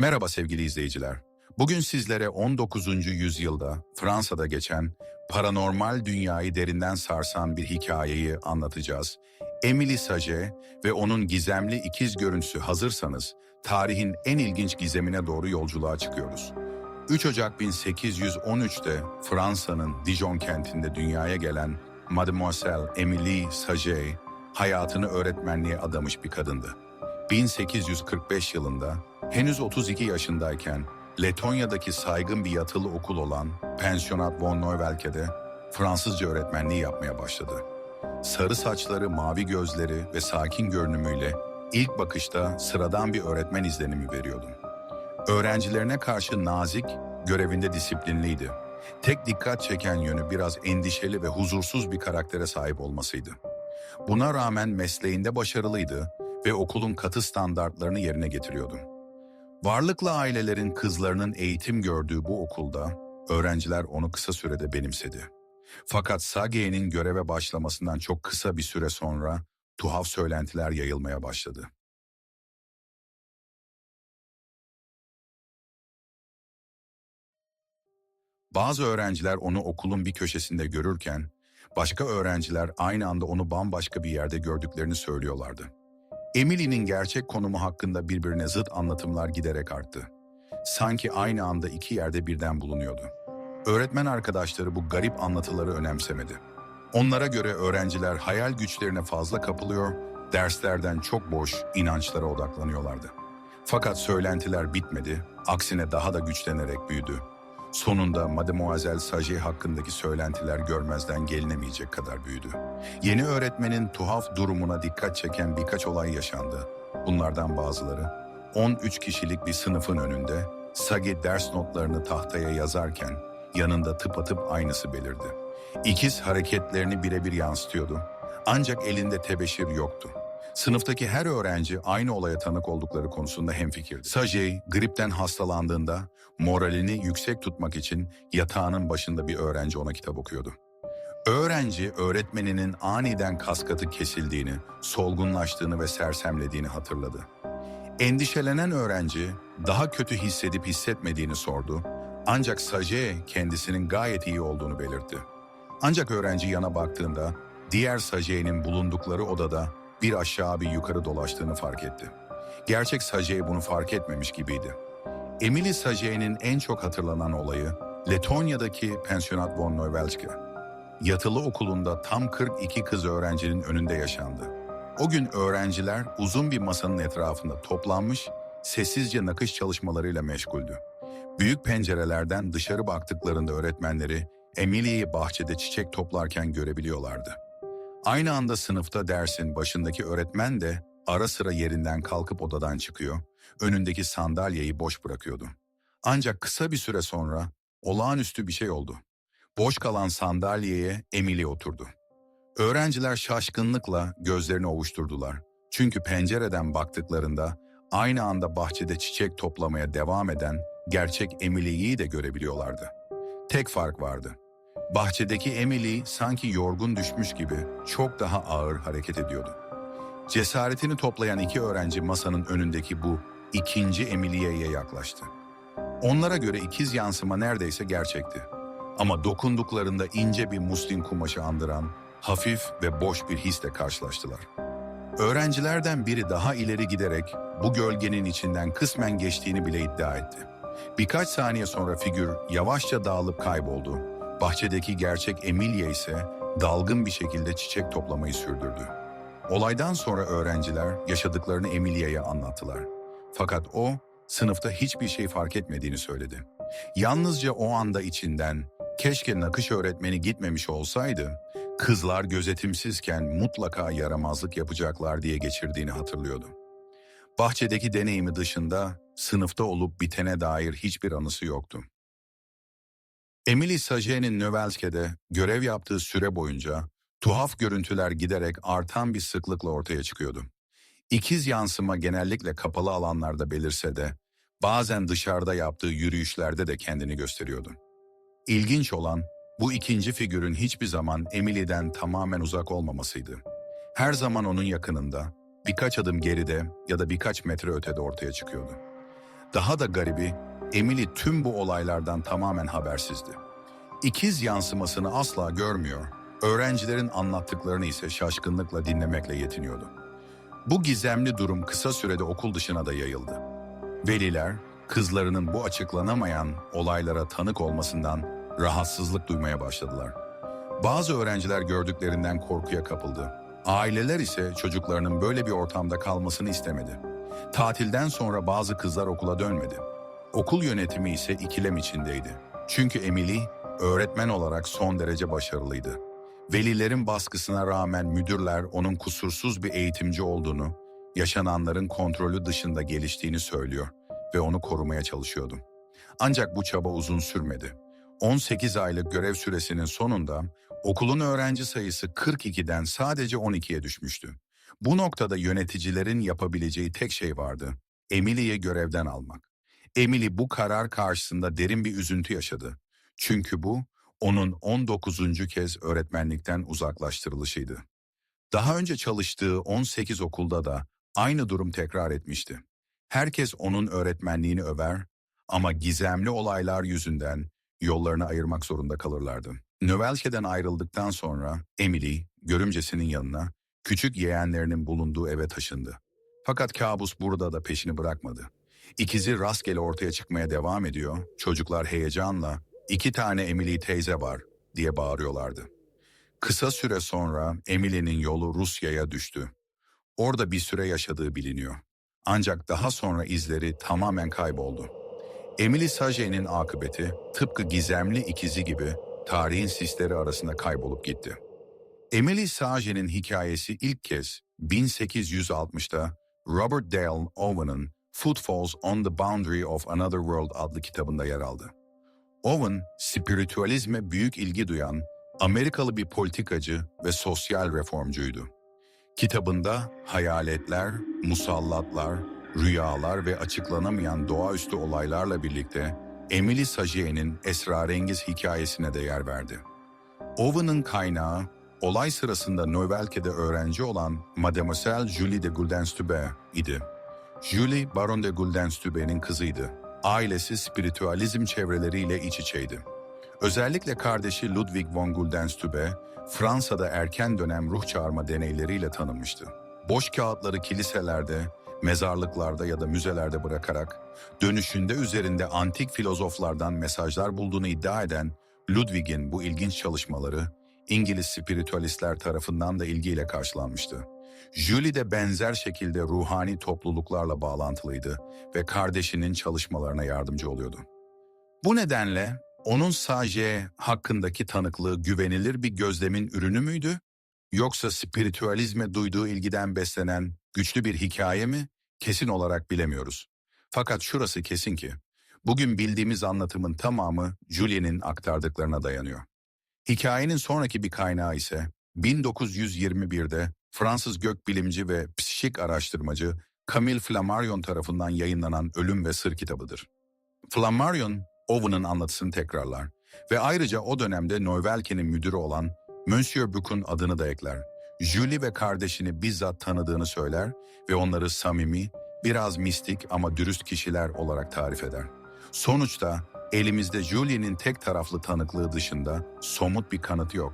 Merhaba sevgili izleyiciler. Bugün sizlere 19. yüzyılda Fransa'da geçen paranormal dünyayı derinden sarsan bir hikayeyi anlatacağız. Emily Sage ve onun gizemli ikiz görüntüsü hazırsanız tarihin en ilginç gizemine doğru yolculuğa çıkıyoruz. 3 Ocak 1813'te Fransa'nın Dijon kentinde dünyaya gelen Mademoiselle Emily Sage hayatını öğretmenliğe adamış bir kadındı. 1845 yılında henüz 32 yaşındayken Letonya'daki saygın bir yatılı okul olan Pensionat von Neuwelke'de Fransızca öğretmenliği yapmaya başladı. Sarı saçları, mavi gözleri ve sakin görünümüyle ilk bakışta sıradan bir öğretmen izlenimi veriyordu. Öğrencilerine karşı nazik, görevinde disiplinliydi. Tek dikkat çeken yönü biraz endişeli ve huzursuz bir karaktere sahip olmasıydı. Buna rağmen mesleğinde başarılıydı ve okulun katı standartlarını yerine getiriyordu. Varlıklı ailelerin kızlarının eğitim gördüğü bu okulda öğrenciler onu kısa sürede benimsedi. Fakat Sage'nin göreve başlamasından çok kısa bir süre sonra tuhaf söylentiler yayılmaya başladı. Bazı öğrenciler onu okulun bir köşesinde görürken, başka öğrenciler aynı anda onu bambaşka bir yerde gördüklerini söylüyorlardı. Emily'nin gerçek konumu hakkında birbirine zıt anlatımlar giderek arttı. Sanki aynı anda iki yerde birden bulunuyordu. Öğretmen arkadaşları bu garip anlatıları önemsemedi. Onlara göre öğrenciler hayal güçlerine fazla kapılıyor, derslerden çok boş inançlara odaklanıyorlardı. Fakat söylentiler bitmedi, aksine daha da güçlenerek büyüdü. Sonunda Mademoiselle Sage hakkındaki söylentiler görmezden gelinemeyecek kadar büyüdü. Yeni öğretmenin tuhaf durumuna dikkat çeken birkaç olay yaşandı. Bunlardan bazıları 13 kişilik bir sınıfın önünde Sage ders notlarını tahtaya yazarken yanında tıpatıp aynısı belirdi. İkiz hareketlerini birebir yansıtıyordu. Ancak elinde tebeşir yoktu. Sınıftaki her öğrenci aynı olaya tanık oldukları konusunda hemfikirdi. Sajay gripten hastalandığında moralini yüksek tutmak için yatağının başında bir öğrenci ona kitap okuyordu. Öğrenci öğretmeninin aniden kaskatı kesildiğini, solgunlaştığını ve sersemlediğini hatırladı. Endişelenen öğrenci daha kötü hissedip hissetmediğini sordu. Ancak Sajay kendisinin gayet iyi olduğunu belirtti. Ancak öğrenci yana baktığında diğer Sajay'nin bulundukları odada bir aşağı bir yukarı dolaştığını fark etti. Gerçek Sajay bunu fark etmemiş gibiydi. Emily Sajay'nin en çok hatırlanan olayı Letonya'daki Pensionat von Neuwelke. Yatılı okulunda tam 42 kız öğrencinin önünde yaşandı. O gün öğrenciler uzun bir masanın etrafında toplanmış, sessizce nakış çalışmalarıyla meşguldü. Büyük pencerelerden dışarı baktıklarında öğretmenleri Emily'yi bahçede çiçek toplarken görebiliyorlardı. Aynı anda sınıfta dersin başındaki öğretmen de ara sıra yerinden kalkıp odadan çıkıyor, önündeki sandalyeyi boş bırakıyordu. Ancak kısa bir süre sonra olağanüstü bir şey oldu. Boş kalan sandalyeye Emily oturdu. Öğrenciler şaşkınlıkla gözlerini ovuşturdular. Çünkü pencereden baktıklarında aynı anda bahçede çiçek toplamaya devam eden gerçek Emily'yi de görebiliyorlardı. Tek fark vardı. Bahçedeki Emily sanki yorgun düşmüş gibi çok daha ağır hareket ediyordu. Cesaretini toplayan iki öğrenci masanın önündeki bu ikinci Emily'ye yaklaştı. Onlara göre ikiz yansıma neredeyse gerçekti. Ama dokunduklarında ince bir muslin kumaşı andıran hafif ve boş bir hisle karşılaştılar. Öğrencilerden biri daha ileri giderek bu gölgenin içinden kısmen geçtiğini bile iddia etti. Birkaç saniye sonra figür yavaşça dağılıp kayboldu. Bahçedeki gerçek Emilia ise dalgın bir şekilde çiçek toplamayı sürdürdü. Olaydan sonra öğrenciler yaşadıklarını Emilia'ya anlattılar. Fakat o sınıfta hiçbir şey fark etmediğini söyledi. Yalnızca o anda içinden keşke nakış öğretmeni gitmemiş olsaydı, kızlar gözetimsizken mutlaka yaramazlık yapacaklar diye geçirdiğini hatırlıyordu. Bahçedeki deneyimi dışında sınıfta olup bitene dair hiçbir anısı yoktu. Emily Sage'nin Növelske'de görev yaptığı süre boyunca tuhaf görüntüler giderek artan bir sıklıkla ortaya çıkıyordu. İkiz yansıma genellikle kapalı alanlarda belirse de bazen dışarıda yaptığı yürüyüşlerde de kendini gösteriyordu. İlginç olan bu ikinci figürün hiçbir zaman Emily'den tamamen uzak olmamasıydı. Her zaman onun yakınında, birkaç adım geride ya da birkaç metre ötede ortaya çıkıyordu. Daha da garibi, Emily tüm bu olaylardan tamamen habersizdi. İkiz yansımasını asla görmüyor, öğrencilerin anlattıklarını ise şaşkınlıkla dinlemekle yetiniyordu. Bu gizemli durum kısa sürede okul dışına da yayıldı. Veliler, kızlarının bu açıklanamayan olaylara tanık olmasından rahatsızlık duymaya başladılar. Bazı öğrenciler gördüklerinden korkuya kapıldı. Aileler ise çocuklarının böyle bir ortamda kalmasını istemedi. Tatilden sonra bazı kızlar okula dönmedi. Okul yönetimi ise ikilem içindeydi. Çünkü Emily öğretmen olarak son derece başarılıydı. Velilerin baskısına rağmen müdürler onun kusursuz bir eğitimci olduğunu, yaşananların kontrolü dışında geliştiğini söylüyor ve onu korumaya çalışıyordu. Ancak bu çaba uzun sürmedi. 18 aylık görev süresinin sonunda okulun öğrenci sayısı 42'den sadece 12'ye düşmüştü. Bu noktada yöneticilerin yapabileceği tek şey vardı. Emily'yi görevden almak. Emily bu karar karşısında derin bir üzüntü yaşadı. Çünkü bu onun 19. kez öğretmenlikten uzaklaştırılışıydı. Daha önce çalıştığı 18 okulda da aynı durum tekrar etmişti. Herkes onun öğretmenliğini över ama gizemli olaylar yüzünden yollarını ayırmak zorunda kalırlardı. Növelke'den ayrıldıktan sonra Emily, görümcesinin yanına, küçük yeğenlerinin bulunduğu eve taşındı. Fakat kabus burada da peşini bırakmadı. İkizi rastgele ortaya çıkmaya devam ediyor, çocuklar heyecanla iki tane Emily teyze var diye bağırıyorlardı. Kısa süre sonra Emily'nin yolu Rusya'ya düştü. Orada bir süre yaşadığı biliniyor. Ancak daha sonra izleri tamamen kayboldu. Emily Sage'nin akıbeti tıpkı gizemli ikizi gibi tarihin sisleri arasında kaybolup gitti. Emily Sage'nin hikayesi ilk kez 1860'da Robert Dale Owen'ın Footfalls on the Boundary of Another World adlı kitabında yer aldı. Owen, spiritüalizme büyük ilgi duyan Amerikalı bir politikacı ve sosyal reformcuydu. Kitabında hayaletler, musallatlar, rüyalar ve açıklanamayan doğaüstü olaylarla birlikte Emily Sagier'in esrarengiz hikayesine de yer verdi. Owen'ın kaynağı, olay sırasında Neuvelke'de öğrenci olan Mademoiselle Julie de Guldenstube idi. Julie, Baron de Guldenstube'nin kızıydı. Ailesi spiritüalizm çevreleriyle iç içeydi. Özellikle kardeşi Ludwig von Guldenstube, Fransa'da erken dönem ruh çağırma deneyleriyle tanınmıştı. Boş kağıtları kiliselerde, mezarlıklarda ya da müzelerde bırakarak, dönüşünde üzerinde antik filozoflardan mesajlar bulduğunu iddia eden Ludwig'in bu ilginç çalışmaları, İngiliz spiritüalistler tarafından da ilgiyle karşılanmıştı. Julie de benzer şekilde ruhani topluluklarla bağlantılıydı ve kardeşinin çalışmalarına yardımcı oluyordu. Bu nedenle onun Sage hakkındaki tanıklığı güvenilir bir gözlemin ürünü müydü? Yoksa spiritüalizme duyduğu ilgiden beslenen güçlü bir hikaye mi? Kesin olarak bilemiyoruz. Fakat şurası kesin ki, bugün bildiğimiz anlatımın tamamı Julie'nin aktardıklarına dayanıyor. Hikayenin sonraki bir kaynağı ise 1921'de Fransız gökbilimci ve psikik araştırmacı Camille Flammarion tarafından yayınlanan Ölüm ve Sır kitabıdır. Flammarion, Owen'ın anlatısını tekrarlar ve ayrıca o dönemde Neuvelke'nin müdürü olan Monsieur Buck'un adını da ekler. Julie ve kardeşini bizzat tanıdığını söyler ve onları samimi, biraz mistik ama dürüst kişiler olarak tarif eder. Sonuçta elimizde Julie'nin tek taraflı tanıklığı dışında somut bir kanıt yok.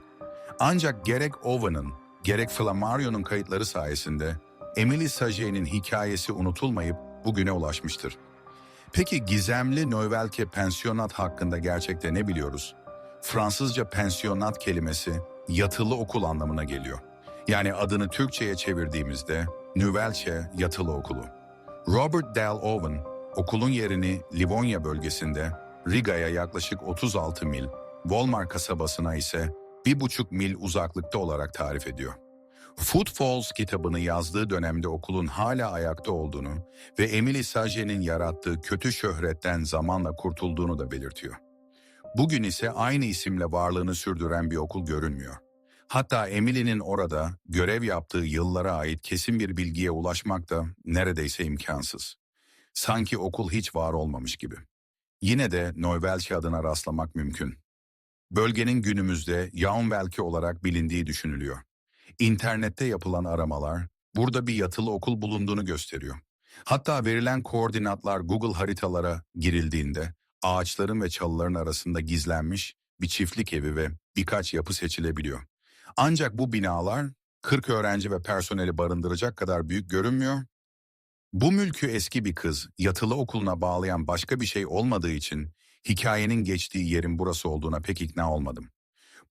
Ancak gerek Owen'ın gerek Flammarion'un kayıtları sayesinde Emily Sagier'in hikayesi unutulmayıp bugüne ulaşmıştır. Peki gizemli Neuvelke pensiyonat hakkında gerçekte ne biliyoruz? Fransızca pensiyonat kelimesi yatılı okul anlamına geliyor. Yani adını Türkçe'ye çevirdiğimizde Nüvelçe Yatılı Okulu. Robert Dale Owen, okulun yerini Livonia bölgesinde, Riga'ya yaklaşık 36 mil, Volmar kasabasına ise 1,5 mil uzaklıkta olarak tarif ediyor. Footfalls kitabını yazdığı dönemde okulun hala ayakta olduğunu ve Emily Sage'nin yarattığı kötü şöhretten zamanla kurtulduğunu da belirtiyor. Bugün ise aynı isimle varlığını sürdüren bir okul görünmüyor. Hatta Emily'nin orada görev yaptığı yıllara ait kesin bir bilgiye ulaşmak da neredeyse imkansız. Sanki okul hiç var olmamış gibi. Yine de Neuvelke adına rastlamak mümkün. Bölgenin günümüzde Jaunvelke olarak bilindiği düşünülüyor. İnternette yapılan aramalar burada bir yatılı okul bulunduğunu gösteriyor. Hatta verilen koordinatlar Google haritalara girildiğinde ağaçların ve çalıların arasında gizlenmiş bir çiftlik evi ve birkaç yapı seçilebiliyor. Ancak bu binalar 40 öğrenci ve personeli barındıracak kadar büyük görünmüyor. Bu mülkü eski bir kız, yatılı okuluna bağlayan başka bir şey olmadığı için hikayenin geçtiği yerin burası olduğuna pek ikna olmadım.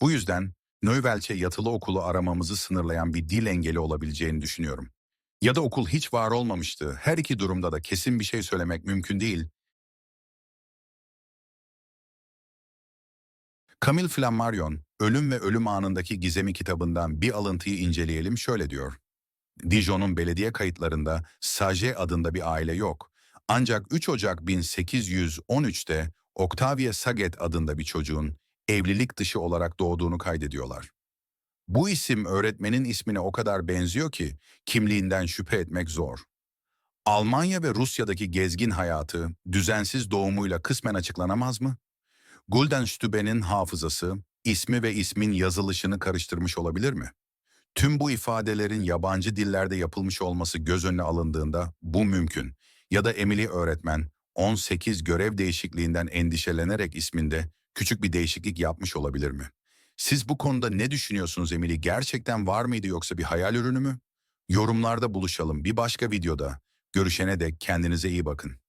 Bu yüzden Neuvelç'e yatılı okulu aramamızı sınırlayan bir dil engeli olabileceğini düşünüyorum. Ya da okul hiç var olmamıştı. Her iki durumda da kesin bir şey söylemek mümkün değil. Camille Flammarion, Ölüm ve Ölüm Anındaki Gizemi kitabından bir alıntıyı inceleyelim şöyle diyor. Dijon'un belediye kayıtlarında Sage adında bir aile yok. Ancak 3 Ocak 1813'te Octavia Saget adında bir çocuğun evlilik dışı olarak doğduğunu kaydediyorlar. Bu isim öğretmenin ismine o kadar benziyor ki kimliğinden şüphe etmek zor. Almanya ve Rusya'daki gezgin hayatı düzensiz doğumuyla kısmen açıklanamaz mı? Guldenstübe'nin hafızası ismi ve ismin yazılışını karıştırmış olabilir mi? Tüm bu ifadelerin yabancı dillerde yapılmış olması göz önüne alındığında bu mümkün. Ya da Emily öğretmen 18 görev değişikliğinden endişelenerek isminde küçük bir değişiklik yapmış olabilir mi? Siz bu konuda ne düşünüyorsunuz Emily? Gerçekten var mıydı yoksa bir hayal ürünü mü? Yorumlarda buluşalım bir başka videoda. Görüşene dek kendinize iyi bakın.